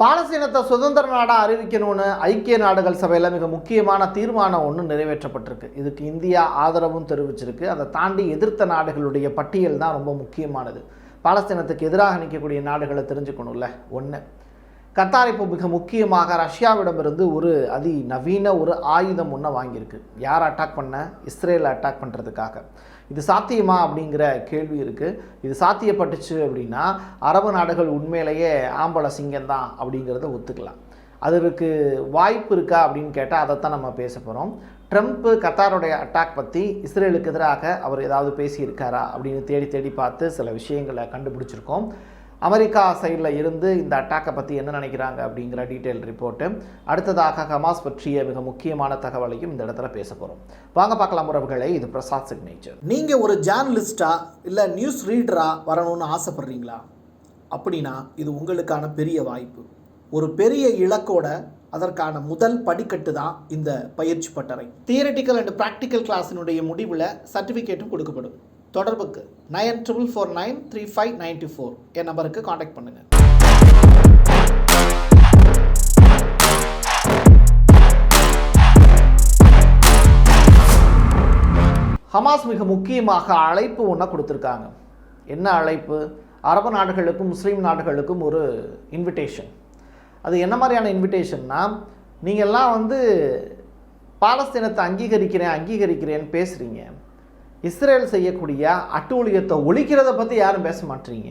பாலஸ்தீனத்தை சுதந்திர நாடாக அறிவிக்கணும்னு ஐக்கிய நாடுகள் சபையில் மிக முக்கியமான தீர்மானம் ஒன்று நிறைவேற்றப்பட்டிருக்கு. இதுக்கு இந்தியா ஆதரவும் தெரிவிச்சிருக்கு. அதை தாண்டி எதிர்த்த நாடுகளுடைய பட்டியல் தான் ரொம்ப முக்கியமானது. பாலஸ்தீனத்துக்கு எதிராக நிற்கக்கூடிய நாடுகளை தெரிஞ்சுக்கணும்ல ஒன்று கத்தார் இப்போ மிக முக்கியமாக ரஷ்யாவிடமிருந்து ஒரு அதி நவீன ஒரு ஆயுதம் ஒன்று வாங்கியிருக்கு. யார் அட்டாக் பண்ண? இஸ்ரேலை அட்டாக் பண்ணுறதுக்காக இது சாத்தியமா அப்படிங்கிற கேள்வி இருக்குது இது சாத்தியப்பட்டுச்சு அப்படின்னா அரபு நாடுகள் உண்மையிலேயே ஆம்பளை சிங்கம் தான் அப்படிங்கிறத ஒத்துக்கலாம். அதற்கு வாய்ப்பு இருக்கா அப்படின்னு கேட்டால் அதைத்தான் நம்ம பேச போகிறோம் ட்ரம்ப்பு கத்தாருடைய அட்டாக் பற்றி இஸ்ரேலுக்கு எதிராக அவர் ஏதாவது பேசியிருக்காரா அப்படின்னு தேடி தேடி பார்த்து சில விஷயங்களை கண்டுபிடிச்சிருக்கோம். அமெரிக்கா சைடில் இருந்து இந்த அட்டாக்கை பற்றி என்ன நினைக்கிறாங்க அப்படிங்கிற டீட்டெயில் ரிப்போர்ட்டு அடுத்ததாக ஹமாஸ் பற்றிய மிக முக்கியமான தகவலையும் இந்த இடத்துல பேச போகிறோம் வாங்க பார்க்கலாம் உறவுகளை இது பிரசாத் சிக்னேச்சர் நீங்கள் ஒரு ஜேர்னலிஸ்டாக இல்லை நியூஸ் ரீடராக வரணும்னு ஆசைப்படுறீங்களா? அப்படின்னா இது உங்களுக்கான பெரிய வாய்ப்பு. ஒரு பெரிய இலக்கோட அதற்கான முதல் படிக்கட்டு தான் இந்த பயிற்சி பட்டறை. தியரட்டிக்கல் அண்ட் ப்ராக்டிக்கல் கிளாஸினுடைய முடிவில் சர்டிஃபிகேட்டும் கொடுக்கப்படும். தொடர்புக்கு nine triple four nine three five ninety four என் நம்பருக்கு காண்டாக்ட் பண்ணுங்கள் ஹமாஸ் மிக முக்கியமாக அழைப்பு ஒன்றை கொடுத்துருக்காங்க. என்ன அழைப்பு? அரபு நாடுகளுக்கும் முஸ்லீம் நாடுகளுக்கும் ஒரு இன்விடேஷன் அது என்ன மாதிரியான இன்விடேஷன்னா நீங்கள்லாம் வந்து பாலஸ்தீனத்தை அங்கீகரிக்கிறேன் அங்கீகரிக்கிறேன்னு பேசுகிறீங்க இஸ்ரேல் செய்யக்கூடிய அட்டூழியத்தை ஒழிக்கிறத பற்றி யாரும் பேச மாட்டீங்க.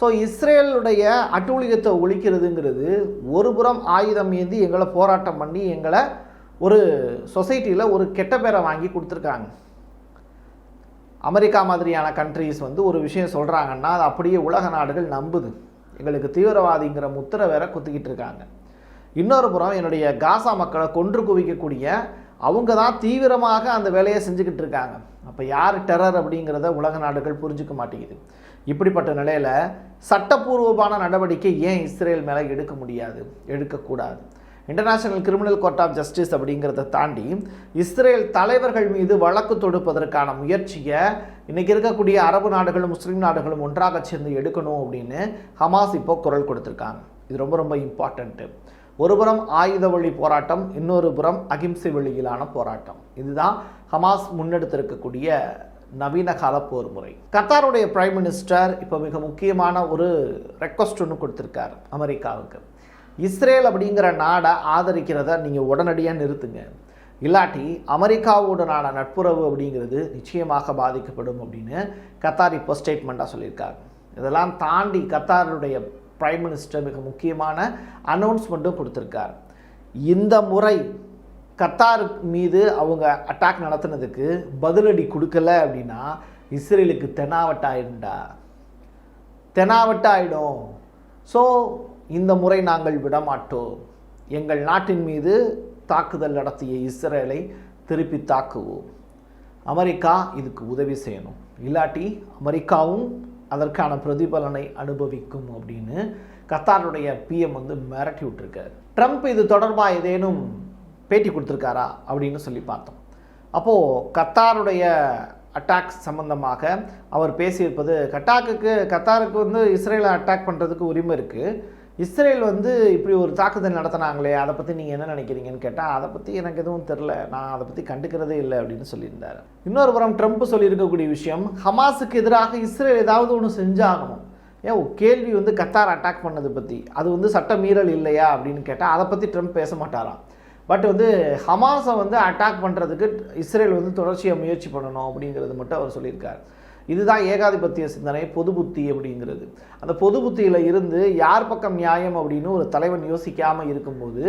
ஸோ இஸ்ரேலுடைய அட்டூழியத்தை ஒழிக்கிறதுங்கிறது ஒரு புறம் ஆயுதம் ஏந்தி எங்களை போராட்டம் பண்ணி எங்களை ஒரு சொசைட்டியில் ஒரு கெட்ட பேரை வாங்கி கொடுத்துருக்காங்க. அமெரிக்கா மாதிரியான கண்ட்ரீஸ் வந்து ஒரு விஷயம் சொல்கிறாங்கன்னா அது அப்படியே உலக நாடுகள் நம்புது. எங்களுக்கு தீவிரவாதிங்கிற முத்திரை வேற குத்திக்கிட்டு இருக்காங்க. இன்னொரு புறம் என்னுடைய காசா மக்களை கொன்று குவிக்கக்கூடிய அவங்க தான் தீவிரமாக அந்த வேலையை செஞ்சுக்கிட்டு இருக்காங்க. அப்போ யார் டெரர் அப்படிங்கிறத உலக நாடுகள் புரிஞ்சுக்க மாட்டேங்குது. இப்படிப்பட்ட நிலையில் சட்டப்பூர்வமான நடவடிக்கை ஏன் இஸ்ரேல் மேலே எடுக்க முடியாது? எடுக்கக்கூடாது international criminal court of justice அப்படிங்கிறத தாண்டி இஸ்ரேல் தலைவர்கள் மீது வழக்கு தொடுப்பதற்கான முயற்சியை இன்றைக்கி இருக்கக்கூடிய அரபு நாடுகளும் முஸ்லீம் நாடுகளும் ஒன்றாக சேர்ந்து எடுக்கணும் அப்படின்னு ஹமாஸ் இப்போ குரல் கொடுத்துருக்காங்க. இது ரொம்ப ரொம்ப இம்பார்ட்டண்ட்டு ஒருபுறம் ஆயுத வழி போராட்டம் இன்னொரு புறம் அகிம்சை வழியிலான போராட்டம். இதுதான் ஹமாஸ் முன்னெடுத்திருக்கக்கூடிய நவீன கால போர் முறை கத்தாருடைய பிரைம் மினிஸ்டர் இப்போ மிக முக்கியமான ஒரு ரெக்வஸ்ட் ஒன்று கொடுத்துருக்காரு அமெரிக்காவுக்கு. இஸ்ரேல் அப்படிங்கிற நாடை ஆதரிக்கிறத நீங்கள் உடனடியாக நிறுத்துங்க. இல்லாட்டி அமெரிக்காவுடனான நட்புறவு அப்படிங்கிறது நிச்சயமாக பாதிக்கப்படும் அப்படின்னு கத்தார் இப்போ ஸ்டேட்மெண்ட்டாக சொல்லியிருக்காங்க இதெல்லாம் தாண்டி கத்தாருடைய பிரைம் மினிஸ்டர் மிக முக்கியமான அனௌன்ஸ்மெண்ட்டும் கொடுத்துருக்கார். இந்த முறை கத்தார் மீது அவங்க அட்டாக் நடத்துனதுக்கு பதிலடி கொடுக்கல அப்படின்னா இஸ்ரேலுக்கு தெனாவட்டாயிடும்டா தெனாவட்டாயிடும் ஸோ இந்த முறை நாங்கள் விடமாட்டோம். எங்கள் நாட்டின் மீது தாக்குதல் நடத்திய இஸ்ரேலை திருப்பி தாக்குவோம். அமெரிக்கா இதுக்கு உதவி செய்யணும். இல்லாட்டி அமெரிக்காவும் அதற்கான பிரதிபலனை அனுபவிக்கும் அப்படின்னு கத்தாருடைய பிஎம் வந்து மிரட்டி விட்டுருக்காரு. ட்ரம்ப் இது தொடர்பாக ஏதேனும் பேட்டி கொடுத்துருக்காரா அப்படின்னு சொல்லி பார்த்தோம். அப்போது கத்தாருடைய அட்டாக் சம்பந்தமாக அவர் பேசியிருப்பது கட்டாக்குக்கு கத்தாருக்கு வந்து இஸ்ரேலை அட்டாக் பண்ணுறதுக்கு உரிமை இருக்குது இஸ்ரேல் வந்து இப்படி ஒரு தாக்குதல் நடத்தினாங்களே அதை பற்றி நீங்கள் என்ன நினைக்கிறீங்கன்னு கேட்டால் அதை பற்றி எனக்கு எதுவும் தெரில நான் அதை பற்றி கண்டுக்கிறதே இல்லை அப்படின்னு சொல்லியிருந்தார். இன்னொரு புறம் ட்ரம்ப் சொல்லியிருக்கக்கூடிய விஷயம் ஹமாஸுக்கு எதிராக இஸ்ரேல் ஏதாவது ஒன்று செஞ்சாகணும். ஏன் கேள்வி வந்து கத்தார் அட்டாக் பண்ணதை பற்றி அது வந்து சட்ட மீறல் இல்லையா அப்படின்னு கேட்டால் அதை பற்றி ட்ரம்ப் பேச மாட்டாராம். பட் வந்து ஹமாஸை வந்து அட்டாக் பண்ணுறதுக்கு இஸ்ரேல் வந்து தொடர்ச்சியாக முயற்சி பண்ணணும் அப்படிங்கிறது மட்டும் அவர் சொல்லியிருக்கார். இதுதான் ஏகாதிபத்திய சிந்தனை பொது புத்தி அப்படிங்கிறது. அந்த பொது புத்தியில் இருந்து யார் பக்கம் நியாயம் அப்படின்னு ஒரு தலைவன் யோசிக்காமல் இருக்கும்போது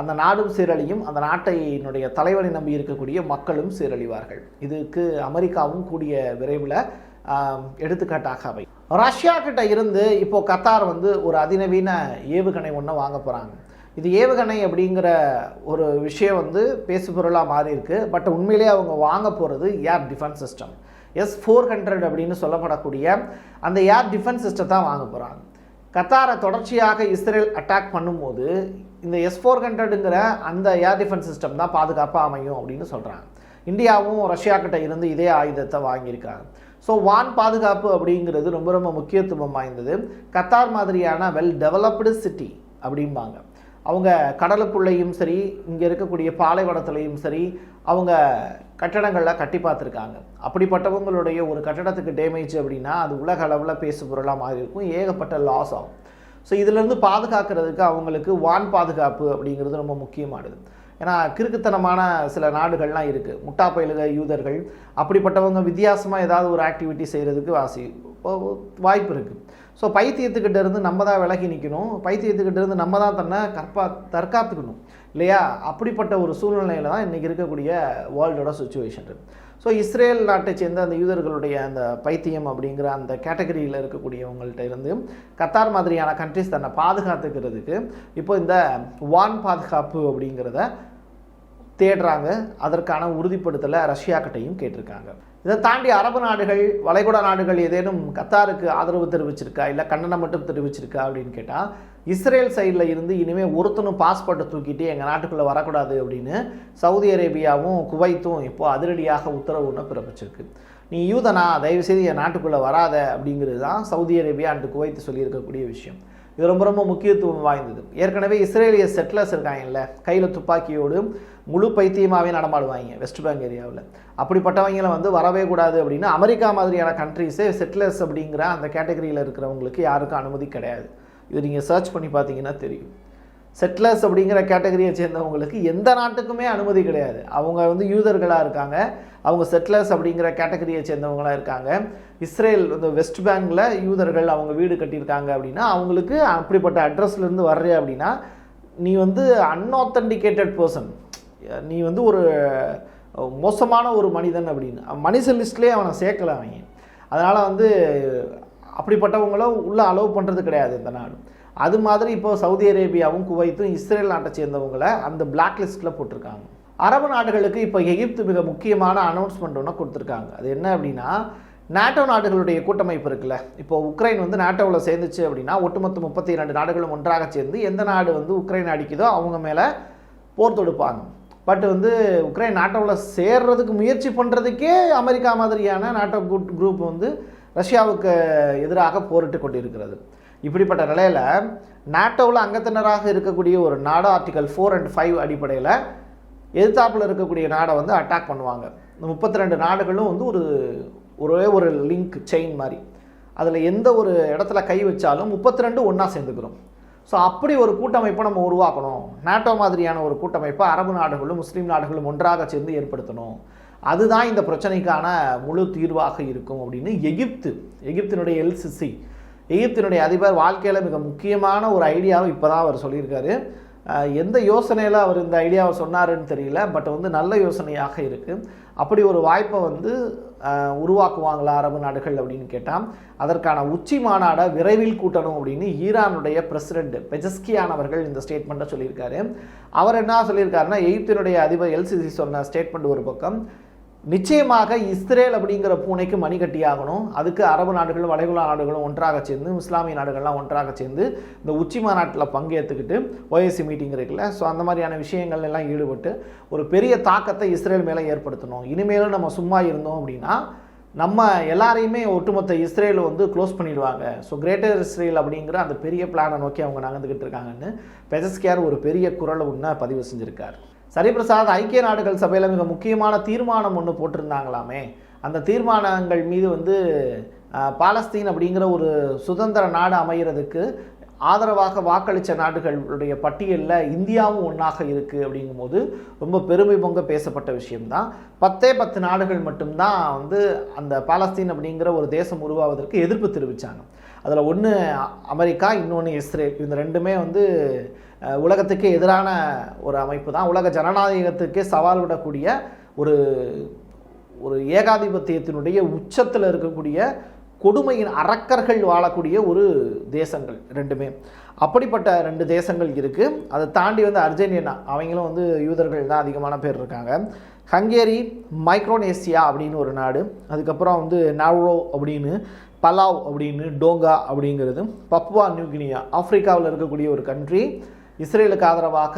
அந்த நாடும் சீரழியும் அந்த நாட்டையினுடைய தலைவனை நம்பி இருக்கக்கூடிய மக்களும் சீரழிவார்கள். இதுக்கு அமெரிக்காவும் கூடிய விரைவில் எடுத்துக்காட்டாக அவை. ரஷ்யா கிட்ட இருந்து இப்போ கத்தார் வந்து ஒரு அதிநவீன ஏவுகணை ஒன்று வாங்க போகிறாங்க இது ஏவுகணை அப்படிங்கிற ஒரு விஷயம் வந்து பேசுபொருளாக மாறி இருக்கு பட் உண்மையிலேயே அவங்க வாங்க போகிறது air defence system. S four hundred அப்படின்னு சொல்லப்படக்கூடிய அந்த ஏர் டிஃபென்ஸ் சிஸ்டம் தான் வாங்க போகிறாங்க கத்தாரை தொடர்ச்சியாக இஸ்ரேல் அட்டாக் பண்ணும்போது இந்த எஸ் ஃபோர் ஹண்ட்ரடுங்கிற அந்த ஏர் டிஃபென்ஸ் சிஸ்டம் தான் பாதுகாப்பாக அமையும் அப்படின்னு சொல்கிறாங்க இந்தியாவும் ரஷ்யா கிட்ட இருந்து இதே ஆயுதத்தை வாங்கியிருக்காங்க. ஸோ வான் பாதுகாப்பு அப்படிங்கிறது ரொம்ப ரொம்ப முக்கியத்துவம் வாய்ந்தது. கத்தார் மாதிரியான வெல் டெவலப்டு சிட்டி அப்படிம்பாங்க. அவங்க கடலுக்குள்ளேயும் சரி இங்கே இருக்கக்கூடிய பாலைவனத்துலேயும் சரி அவங்க கட்டடங்களில் கட்டி பார்த்துருக்காங்க. அப்படிப்பட்டவங்களுடைய ஒரு கட்டடத்துக்கு டேமேஜ் அப்படின்னா அது உலக அளவில் பேசு பொருளாக மாறி இருக்கும். ஏகப்பட்ட லாஸ் ஆகும். ஸோ இதிலேருந்து பாதுகாக்கிறதுக்கு அவங்களுக்கு வான் பாதுகாப்பு அப்படிங்கிறது ரொம்ப முக்கியமானது. ஏன்னா கிறுக்குத்தனமான சில நாடுகள்லாம் இருக்குது முட்டா பயிலுக யூதர்கள் அப்படிப்பட்டவங்க வித்தியாசமாக ஏதாவது ஒரு ஆக்டிவிட்டி செய்கிறதுக்கு வாசி வாய்ப்பு இருக்குது ஸோ பைத்தியத்துக்கிட்ட இருந்து நம்ம தான் விலகி நிற்கணும் பைத்தியத்துக்கிட்ட இருந்து நம்ம தான் தன்னை கற்பா தற்காத்துக்கணும். இல்லையா? அப்படிப்பட்ட ஒரு சூழ்நிலையில் தான் இன்றைக்கி இருக்கக்கூடிய வேர்ல்டோட சுச்சுவேஷன் ஸோ இஸ்ரேல் நாட்டை சேர்ந்த அந்த யூதர்களுடைய அந்த பைத்தியம் அப்படிங்கிற அந்த கேட்டகரியில் இருக்கக்கூடியவங்கள்ட்ட இருந்து கத்தார் மாதிரியான கண்ட்ரிஸ் தன்னை பாதுகாத்துக்கிறதுக்கு இப்போ இந்த வான் பாதுகாப்பு அப்படிங்கிறத தேடுறாங்க. அதற்கான உறுதிப்படுத்தலை ரஷ்யாக்கிட்டையும் கேட்டிருக்காங்க. இதை தாண்டி அரபு நாடுகள் வளைகுடா நாடுகள் ஏதேனும் கத்தாருக்கு ஆதரவு தெரிவிச்சிருக்கா? இல்லை கண்டனம் மட்டும் தெரிவிச்சிருக்கா? அப்படின்னு கேட்டால் இஸ்ரேல் சைடில் இருந்து இனிமேல் ஒருத்தனும் பாஸ்போர்ட்டை தூக்கிட்டு எங்கள் நாட்டுக்குள்ளே வரக்கூடாது அப்படின்னு சவுதி அரேபியாவும் குவைத்தும் இப்போது அதிரடியாக உத்தரவு ஒன்று பிறப்பிச்சிருக்கு. நீ யூதனா? தயவுசெய்து என் நாட்டுக்குள்ளே வராத அப்படிங்கிறது தான் சவுதி அரேபியா அண்டு குவைத்து சொல்லியிருக்கக்கூடிய விஷயம். இது ரொம்ப ரொம்ப முக்கியத்துவம் வாய்ந்தது. ஏற்கனவே இஸ்ரேலிய செட்டிலர்ஸ் இருக்காங்கல்ல கையில் துப்பாக்கியோடு முழு பைத்தியமாகவே நடமாடுவாங்க வெஸ்ட் பேங்க் ஏரியாவில். அப்படிப்பட்டவங்களை வந்து வரவே கூடாது அப்படின்னு அமெரிக்கா மாதிரியான கண்ட்ரிஸே செட்டிலர்ஸ் அப்படிங்கிற அந்த கேட்டகரியில் இருக்கிறவங்களுக்கு யாருக்கும் அனுமதி கிடையாது. இது நீங்கள் சர்ச் பண்ணி பார்த்தீங்கன்னா தெரியும். செட்டிலர்ஸ் அப்படிங்கிற கேட்டகரியை சேர்ந்தவங்களுக்கு எந்த நாட்டுக்குமே அனுமதி கிடையாது. அவங்க வந்து யூதர்களாக இருக்காங்க. அவங்க செட்டிலர்ஸ் அப்படிங்கிற கேட்டகரியை சேர்ந்தவங்களாக இருக்காங்க. இஸ்ரேல் இந்த வெஸ்ட் பேங்கில் யூதர்கள் அவங்க வீடு கட்டியிருக்காங்க அப்படின்னா அவங்களுக்கு அப்படிப்பட்ட அட்ரஸ்லேருந்து வர்ற அப்படின்னா நீ வந்து அன்ஆத்தன்டிகேட்டட் பர்சன் நீ வந்து ஒரு மோசமான ஒரு மனிதன் அப்படின்னு. மனுஷ லிஸ்ட்லேயே அவனை சேர்க்கல அவங்க அதனால் வந்து அப்படிப்பட்டவங்கள உள்ளே அலோவ் பண்ணுறது கிடையாது இந்த நாடு. அது மாதிரி இப்போ சவுதி அரேபியாவும் குவைத்தும் இஸ்ரேல் நாட்டை சேர்ந்தவங்களை அந்த பிளாக் லிஸ்ட்டில் போட்டிருக்காங்க. அரபு நாடுகளுக்கு இப்போ எகிப்து மிக முக்கியமான அனௌன்ஸ்மெண்ட் ஒன்று கொடுத்துருக்காங்க. அது என்ன அப்படின்னா நாட்டோ நாடுகளுடைய கூட்டமைப்பு இருக்குல்ல. இப்போ உக்ரைன் வந்து நாட்டோவில் சேர்ந்துச்சு அப்படின்னா ஒட்டுமொத்த முப்பத்தி இரண்டு நாடுகளும் ஒன்றாக சேர்ந்து எந்த நாடு வந்து உக்ரைன் அடிக்குதோ அவங்க மேலே போர் தொடுப்பாங்க. பட் வந்து உக்ரைன் நாட்டோவில் சேர்றதுக்கு முயற்சி பண்ணுறதுக்கே அமெரிக்கா மாதிரியான நாட்டோ குரூப் வந்து ரஷ்யாவுக்கு எதிராக போரிட்டு கொண்டிருக்கிறது. இப்படிப்பட்ட நிலையில் நாட்டோவில் அங்கத்தினராக இருக்கக்கூடிய ஒரு நாடு ஆர்டிகல் ஃபோர் அண்ட் ஃபைவ் அடிப்படையில் எதிர்த்தாப்பில் இருக்கக்கூடிய நாடை வந்து அட்டாக் பண்ணுவாங்க. இந்த முப்பத்தி ரெண்டு நாடுகளும் வந்து ஒரு ஒரே ஒரு லிங்க் செயின் மாதிரி. அதில் எந்த ஒரு இடத்துல கை வச்சாலும் முப்பத்தி ரெண்டு ஒன்றா சேர்ந்துக்கிறோம். ஸோ அப்படி ஒரு கூட்டமைப்பை நம்ம உருவாக்கணும். நாட்டோ மாதிரியான ஒரு கூட்டமைப்பை அரபு நாடுகளும் முஸ்லீம் நாடுகளும் ஒன்றாக சேர்ந்து ஏற்படுத்தணும். அதுதான் இந்த பிரச்சனைக்கான முழு தீர்வாக இருக்கும் அப்படின்னு எகிப்து எகிப்தினுடைய எல்சிசி எகிப்தினுடைய அதிபர் வாழ்க்கையில் மிக முக்கியமான ஒரு ஐடியாவும் இப்போ தான் அவர் சொல்லியிருக்காரு. எந்த யோசனையில் அவர் இந்த ஐடியாவை சொன்னாருன்னு தெரியல பட் வந்து நல்ல யோசனையாக இருக்குது அப்படி ஒரு வாய்ப்பை வந்து உருவாக்குவாங்களா அரபு நாடுகள் அப்படின்னு கேட்டால் அதற்கான உச்சி மாநாடை விரைவில் கூட்டணும் அப்படின்னு ஈரானுடைய பிரசிடென்ட் பெஜஸ்கியான் அவர்கள் இந்த ஸ்டேட்மெண்ட்டை சொல்லியிருக்காரு. அவர் என்ன சொல்லியிருக்காருன்னா எகிப்தினுடைய அதிபர் எல்சிசி சொன்ன ஸ்டேட்மெண்ட் ஒரு பக்கம் நிச்சயமாக இஸ்ரேல் அப்படிங்கிற பூனைக்கு மணி கட்டியாகணும். அதுக்கு அரபு நாடுகளும் வளைகுலா நாடுகளும் ஒன்றாக சேர்ந்து இஸ்லாமிய நாடுகள்லாம் ஒன்றாக சேர்ந்து இந்த உச்சி மாநாட்டில் பங்கேற்றுக்கிட்டு ஓஎஸ்சி மீட்டிங் இருக்குல்ல. ஸோ அந்த மாதிரியான விஷயங்கள் எல்லாம் ஈடுபட்டு ஒரு பெரிய தாக்கத்தை இஸ்ரேல் மேலே ஏற்படுத்தணும். இனிமேலும் நம்ம சும்மா இருந்தோம் அப்படின்னா நம்ம எல்லாரையுமே ஒட்டுமொத்த இஸ்ரேல் வந்து க்ளோஸ் பண்ணிடுவாங்க. ஸோ கிரேட்டர் இஸ்ரேல் அப்படிங்கிற அந்த பெரிய பிளானை நோக்கி அவங்க நகர்ந்துக்கிட்டு இருக்காங்கன்னு பெஜஸ்கியார் ஒரு பெரிய குரலை ஒன்று பதிவு செஞ்சுருக்கார். சரிபிரசாத் ஐக்கிய நாடுகள் சபையில் மிக முக்கியமான தீர்மானம் ஒன்று போட்டிருந்தாங்களாமே. அந்த தீர்மானங்கள் மீது வந்து பாலஸ்தீன் அப்படிங்கிற ஒரு சுதந்திர நாடு அமைகிறதுக்கு ஆதரவாக வாக்களித்த நாடுகளுடைய பட்டியலில் இந்தியாவும் ஒன்றாக இருக்குது அப்படிங்கும்போது ரொம்ப பெருமை பொங்க பேசப்பட்ட விஷயம்தான். பத்தே பத்து நாடுகள் மட்டும்தான் வந்து அந்த பாலஸ்தீன் அப்படிங்கிற ஒரு தேசம் உருவாவதற்கு எதிர்ப்பு தெரிவித்தாங்க அதில் ஒன்று அமெரிக்கா இன்னொன்று இஸ்ரேல். இந்த ரெண்டுமே வந்து உலகத்துக்கு எதிரான ஒரு அமைப்பு தான். உலக ஜனநாயகத்துக்கே சவால் விடக்கூடிய ஒரு ஒரு ஏகாதிபத்தியத்தினுடைய உச்சத்தில் இருக்கக்கூடிய கொடுமையின் அறக்கர்கள் வாழக்கூடிய ஒரு தேசங்கள் ரெண்டுமே. அப்படிப்பட்ட ரெண்டு தேசங்கள் இருக்குது அதை தாண்டி வந்து அர்ஜென்டினா அவங்களும் வந்து யூதர்கள் தான் அதிகமான பேர் இருக்காங்க. ஹங்கேரி மைக்ரோனேசியா அப்படின்னு ஒரு நாடு. அதுக்கப்புறம் வந்து நாவ்ரோ அப்படின்னு பலாவ் அப்படின்னு டோங்கா அப்படிங்கிறது. பப்புவா நியூகினியா ஆஃப்ரிக்காவில் இருக்கக்கூடிய ஒரு கண்ட்ரி இஸ்ரேலுக்கு ஆதரவாக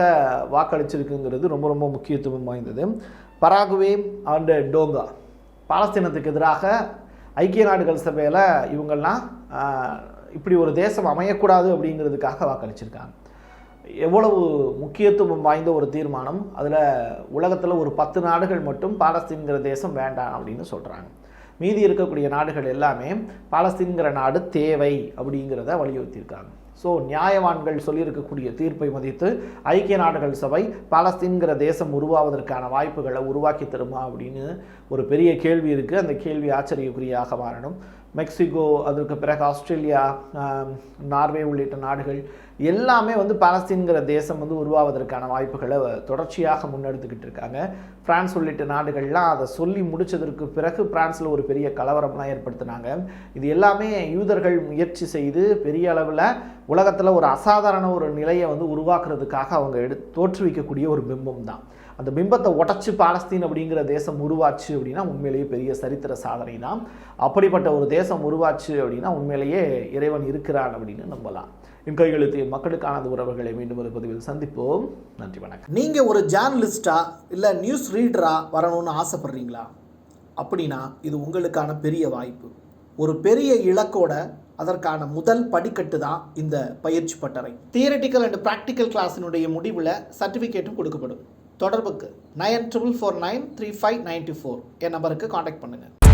வாக்களிச்சிருக்குங்கிறது ரொம்ப ரொம்ப முக்கியத்துவம் வாய்ந்தது. Paraguay and Tonga. பாலஸ்தீனத்துக்கு எதிராக ஐக்கிய நாடுகள் சபையில் இவங்கெல்லாம் இப்படி ஒரு தேசம் அமையக்கூடாது அப்படிங்கிறதுக்காக வாக்களிச்சிருக்காங்க. எவ்வளவு முக்கியத்துவம் வாய்ந்த ஒரு தீர்மானம். அதில் உலகத்தில் ஒரு பத்து நாடுகள் மட்டும் பாலஸ்தீன்கிற தேசம் வேண்டாம் அப்படின்னு சொல்கிறாங்க மீதி இருக்கக்கூடிய நாடுகள் எல்லாமே பாலஸ்தீன்கிற நாடு தேவை அப்படிங்கிறத வலியுறுத்தியிருக்காங்க. ஸோ நியாயவான்கள் சொல்லியிருக்கக்கூடிய தீர்ப்பை மதித்து ஐக்கிய நாடுகள் சபை பாலஸ்தீன்கிற தேசம் உருவாவதற்கான வாய்ப்புகளை உருவாக்கி தருமா அப்படின்னு ஒரு பெரிய கேள்வி இருக்குது அந்த கேள்வி ஆச்சரியக்குரியாக மாறணும். மெக்சிகோ அதற்கு பிறகு ஆஸ்திரேலியா நார்வே உள்ளிட்ட நாடுகள் எல்லாமே வந்து பாலஸ்தீன்கிற தேசம் வந்து உருவாவதற்கான வாய்ப்புகளை தொடர்ச்சியாக முன்னெடுத்துக்கிட்டு இருக்காங்க. பிரான்ஸ் உள்ளிட்ட நாடுகள்லாம் அதை சொல்லி முடிச்சதற்கு பிறகு பிரான்ஸில் ஒரு பெரிய கலவரம்லாம் ஏற்படுத்தினாங்க. இது எல்லாமே யூதர்கள் முயற்சி செய்து பெரிய அளவில் உலகத்தில் ஒரு அசாதாரண ஒரு நிலையை வந்து உருவாக்குறதுக்காக அவங்க எடு தோற்றுவிக்கக்கூடிய ஒரு பிம்பம் தான். அந்த பிம்பத்தை உடச்சி பாலஸ்தீன் அப்படிங்கிற தேசம் உருவாச்சு அப்படின்னா உண்மையிலேயே பெரிய சரித்திர சாதனை தான் அப்படிப்பட்ட ஒரு தேசம் உருவாச்சு அப்படின்னா உண்மையிலேயே இறைவன் இருக்கிறான் அப்படின்னு நம்பலாம். என் கையெழுத்து மக்களுக்கான உறவுகளை மீண்டும் ஒரு பதிவில் சந்திப்போம். நன்றி வணக்கம். நீங்கள் ஒரு ஜேர்னலிஸ்டா இல்லை நியூஸ் ரீடராக வரணும்னு ஆசைப்பட்றீங்களா? அப்படின்னா இது உங்களுக்கான பெரிய வாய்ப்பு. ஒரு பெரிய இலக்கோட அதற்கான முதல் படிக்கட்டு தான் இந்த பயிற்சி பட்டறை. தியரட்டிக்கல் அண்ட் ப்ராக்டிக்கல் கிளாஸினுடைய முடிவில் சர்டிஃபிகேட்டும் கொடுக்கப்படும். தொடர்புக்கு nine triple four nine three five ninety four என் நம்பருக்கு காண்டாக்ட் பண்ணுங்கள்